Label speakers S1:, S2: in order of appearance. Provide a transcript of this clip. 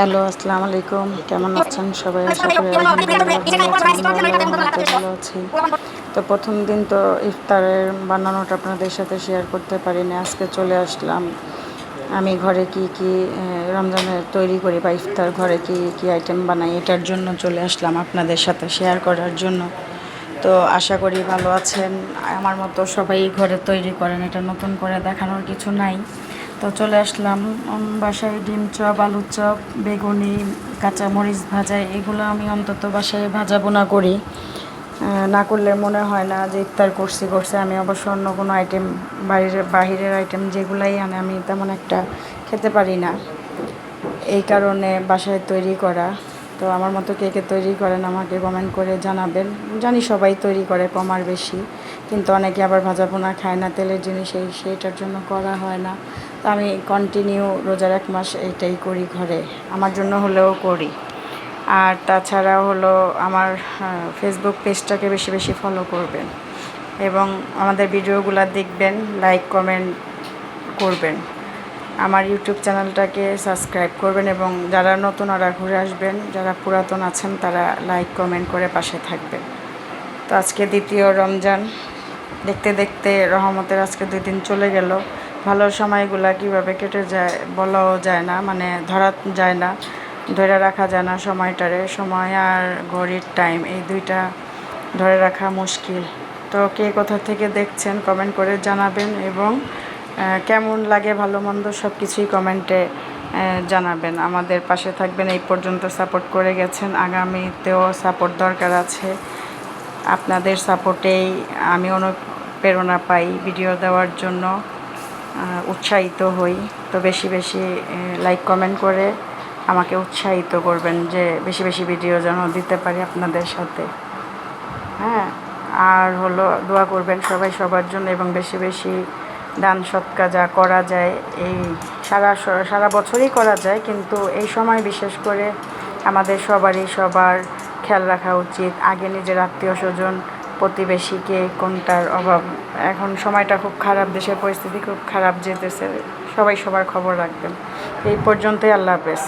S1: Hello আসসালামু আলাইকুম। কেমন আছেন সবাই? আশা করি ভালো আছি। তো প্রথম দিন তো ইফতারের বানানোটা আপনাদের সাথে শেয়ার করতে পারিনি আজকে চলে আসলাম। আমি ঘরে কি কি রমজানের তৈরি করি বা ইফতার ঘরে কি কি আইটেম বানাই এটার জন্য চলে আসলাম আপনাদের সাথে শেয়ার করার জন্য। তো আশা করি ভালো আছেন। আমার মতো সবাই ঘরে তৈরি করেন এটা নতুন করে দেখানোর কিছু নাই। তো চলে আসলাম বাসায় ডিম চপ, আলুর চপ, বেগুনি কাঁচা মরিচ ভাজা, এগুলো আমি অন্তত বাসায় ভাজা বোনা করি। না করলে মনে হয় না যে ইফতার করছি করছি। আমি অবশ্য অন্য কোনো আইটেম বাইরের বাহিরের আইটেম যেগুলাই আনে, আমি তেমন একটা খেতে পারি না। এই কারণে বাসায় তৈরি করা। তো আমার মতো কে কে তৈরি করেন, আমাকে কমেন্ট করে জানাবেন। জানি সবাই তৈরি করে, কম আর বেশি। কিন্তু অনেকে আবার ভাজা পোনা খায় না, তেলের জিনিস এই সেইটার জন্য করা হয় না। তো আমি কন্টিনিউ রোজার এক মাস এইটাই করি ঘরে, আমার জন্য হলেও করি। আর তাছাড়া হলো আমার ফেসবুক পেজটাকে বেশি বেশি ফলো করবেন এবং আমাদের ভিডিওগুলো দেখবেন লাইক কমেন্ট করবেন। আমার ইউটিউব চ্যানেলটাকে সাবস্ক্রাইব করবেন এবং যারা নতুন ওরা ঘুরে আসবেন, যারা পুরাতন আছেন তারা লাইক কমেন্ট করে পাশে থাকবেন। তো আজকে দ্বিতীয় রমজান দেখতে দেখতে রহমতের আজকে দুই দিন চলে গেল। ভালো সময়গুলা কীভাবে কেটে যায় বলাও যায় না মানে ধরা যায় না, ধরে রাখা যায় না সময়টারে। সময় আর ঘড়ির টাইম এই দুইটা ধরে রাখা মুশকিল। তো কে কোথা থেকে দেখছেন কমেন্ট করে জানাবেন এবং কেমন লাগে ভালো মন্দ সব কিছুই কমেন্টে জানাবেন। আমাদের পাশে থাকবেন এই পর্যন্ত সাপোর্ট করে গেছেন। আগামীতেও সাপোর্ট দরকার আছে। আপনাদের সাপোর্টেই আমি অনুপ্রেরণা পাই ভিডিও দেওয়ার জন্য উৎসাহিত হই। তো বেশি বেশি লাইক কমেন্ট করে আমাকে উৎসাহিত করবেন যে বেশি বেশি ভিডিও যেন দিতে পারি আপনাদের সাথে। হ্যাঁ আর হলো দোয়া করবেন সবাই সবার জন্য এবং বেশি বেশি দান সৎকা যা করা যায়, এই সারা সারা বছরই করা যায়, কিন্তু এই সময় বিশেষ করে আমাদের সবারই সবার খেয়াল রাখা উচিত। আগে নিজের আত্মীয় স্বজন, প্রতিবেশীকে কোনটার অভাব? এখন সময়টা খুব খারাপ, দেশের পরিস্থিতি খুব খারাপ যেতেছে। সবাই সবার খবর রাখবেন। এই পর্যন্তই আল্লাহ হাফেজ।